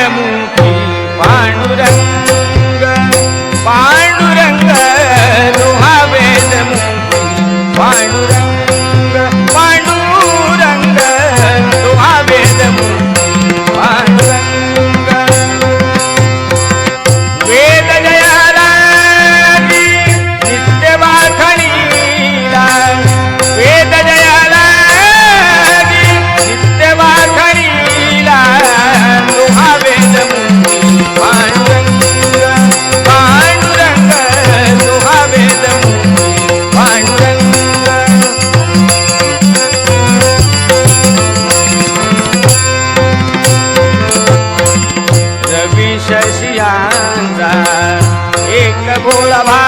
പാണ്ഡമൂർത്തി പാണ്ഡുരംഗ പാണ്ഡുരംഗ ലോഹാവേദമൂർത്തി പാണ്ഡുരംഗ. शशियांचा एक भोळा भा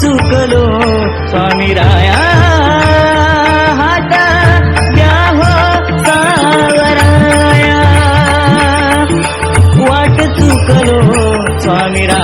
चुकलो स्वामी राया हाता घ्या हो सावराया. वाट चुकलो स्वामी राया.